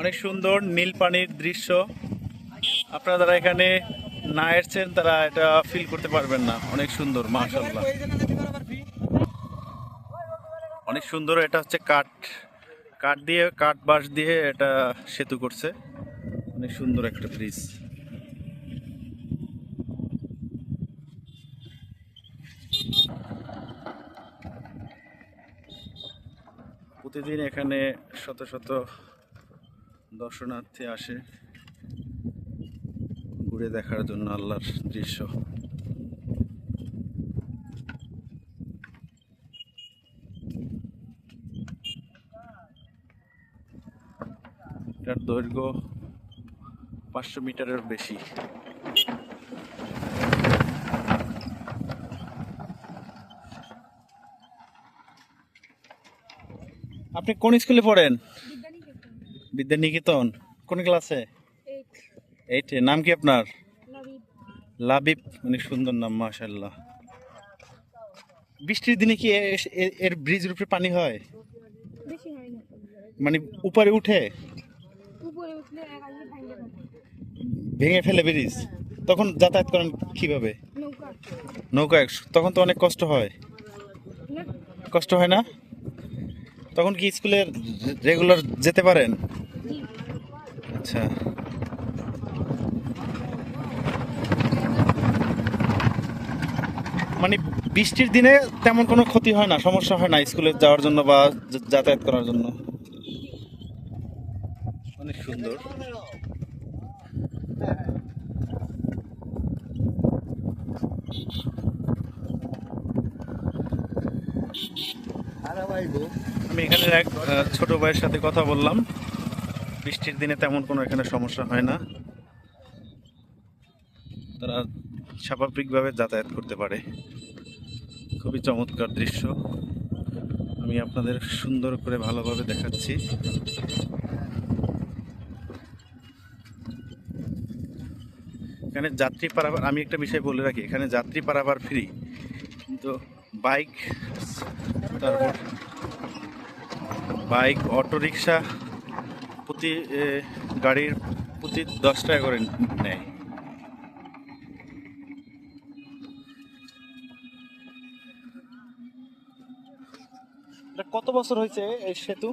অনেক সুন্দর নীল পানির দৃশ্য। আপনারা যারা এখানে না এসছেন, তারা এটা ফিল করতে পারবেন না। অনেক সুন্দর মাশাল্লাহ অনেক সুন্দর, এটা হচ্ছে কাঠ। কাঠ দিয়ে, কাঠ বাঁশ দিয়ে এটা সেতু করছে। অনেক সুন্দর একটা ব্রিজ প্রতিদিন এখানে শত শত দর্শনার্থী আসে ঘুরে দেখার জন্য আল্লাহর দৃশ্য। এটার দৈর্ঘ্য পাঁচশো মিটারের বেশি। আপনি কোন স্কুলে পড়েন? বিদ্যানিকেতন। কোন ক্লাসে? এইটে নাম কি আপনার. লাবিব। অনেক সুন্দর নাম মাশাল্লাহ বৃষ্টির দিনে কি এর ব্রিজের উপরে পানি হয়? মানে উপরে উঠে? উপরে উঠলে ভেঙে ফেলে ব্রিজ তখন যাতায়াত করেন কীভাবে? নৌকা তখন তো অনেক কষ্ট হয়। কষ্ট হয় না? তখন কি স্কুলের রেগুলার যেতে পারেন? আচ্ছা। মানে বৃষ্টির দিনে তেমন কোনো ক্ষতি হয় না, সমস্যা হয় না স্কুলে যাওয়ার জন্য বা যাতায়াত করার জন্য? অনেক সুন্দর। আমি এখানে এক ছোট ভাইয়ের সাথে কথা বললাম। বৃষ্টির দিনে তেমন কোনো এখানে সমস্যা হয় না। তারা স্বাভাবিকভাবে যাতায়াত করতে পারে। খুবই চমৎকার দৃশ্য। আমি আপনাদের সুন্দর করে ভালোভাবে দেখাচ্ছি। এখানে যাত্রী পারাবার আমি একটা বিষয় বলে রাখি, এখানে যাত্রী পারাবার ফ্রি কিন্তু বাইক তারপর বাইক অটো রিক্সা প্রতি গাড়ির প্রতি দশ টাকা করে নেয়। এটা কত বছর হয়েছে এই সেতু?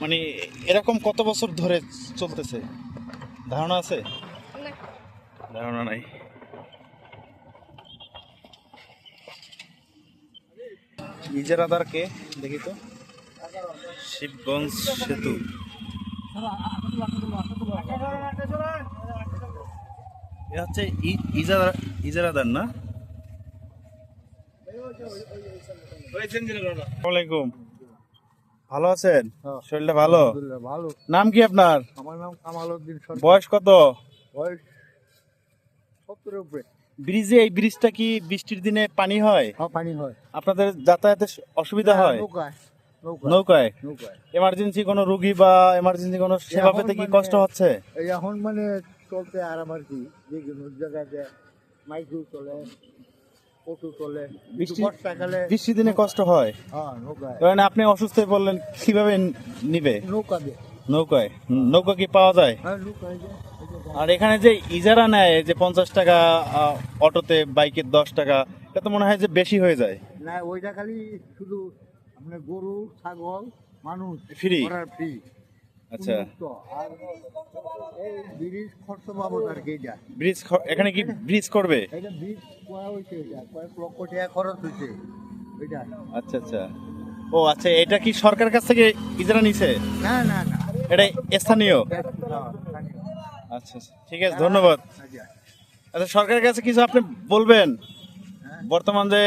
মানে এরকম কত বছর ধরে চলতেছে? ধারণা আছে? ধারণা নাই। ইজারাদার কে দেখি তো। শিবগঞ্জ সেতু। এ হচ্ছে ইজারাদার না? আসসালামাইকুম ভালো আছেন? শরীরটা ভালো? ভালো। নাম কি আপনার? আমার নাম কামাল উদ্দিন বয়স কত? বয়স সত্তরের উপরে। ব্রিজে এই ব্রিজটা কি বৃষ্টির দিনে পানি হয়? হ্যাঁ পানি হয়। আপনাদের যাতায়াতের অসুবিধা হয়? নৌকায় নৌকা নৌকায়? নৌকায়। এমার্জেন্সি কোনো রুগী বা এমার্জেন্সি কোনো সেবা পেতে কি মানে- কষ্ট হচ্ছে? এখন মানে চলতে আর আমার কি যে কোনো জায়গাতে মাইক্রো চলে অটো চলে কিন্তু বৃষ্টি- দিনে কষ্ট হয়? হ্যাঁ কারণ আপনি অসুস্থ হয়ে পড়লেন কীভাবে নিবে? নৌকা দিয়ে। নৌকায়। নৌকা কি পাওয়া যায়? হ্যাঁ নৌকায় আর এখানে যে ইজারা নেয় যে পঞ্চাশ টাকা অটোতে বাইকের দশ টাকা এটা তো মনে হয় যে বেশি হয়ে যায়। না ওইটা খালি শুধু আপনার গরু ছাগল মানুষ Free? ফ্রি আচ্ছা। ব্রিজ খরচ বাবদ আর কি এটা ব্রিজ এখানে কি ব্রিজ করবে? এটা বীজ করা হয়েছে কয়েক লক্ষ টাকা খরচ হয়েছে ওইটা। আচ্ছা আচ্ছা। ও আচ্ছা এটা কি সরকার কাছ থেকে ইজারা নিছে? না না না। এটা স্থানীয়। আচ্ছা আচ্ছা। ঠিক আছে ধন্যবাদ। আচ্ছা। সরকারের কাছে কিছু আপনি বলবেন। বর্তমান যে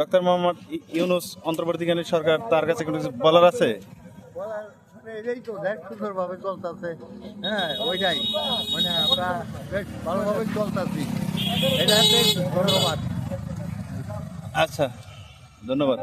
ডক্টর মোহাম্মদ ইউনুস অন্তর্বর্তীকালীন সরকার তার কাছে কোনো কিছু বলার আছে? বলার মানে এটাই তো দেখ সুন্দরভাবে চলতেছে। হ্যাঁ ওইটাই। মানে আমরা বেশ ভালোভাবে চলতেছি। এটা ধন্যবাদ। আচ্ছা ধন্যবাদ।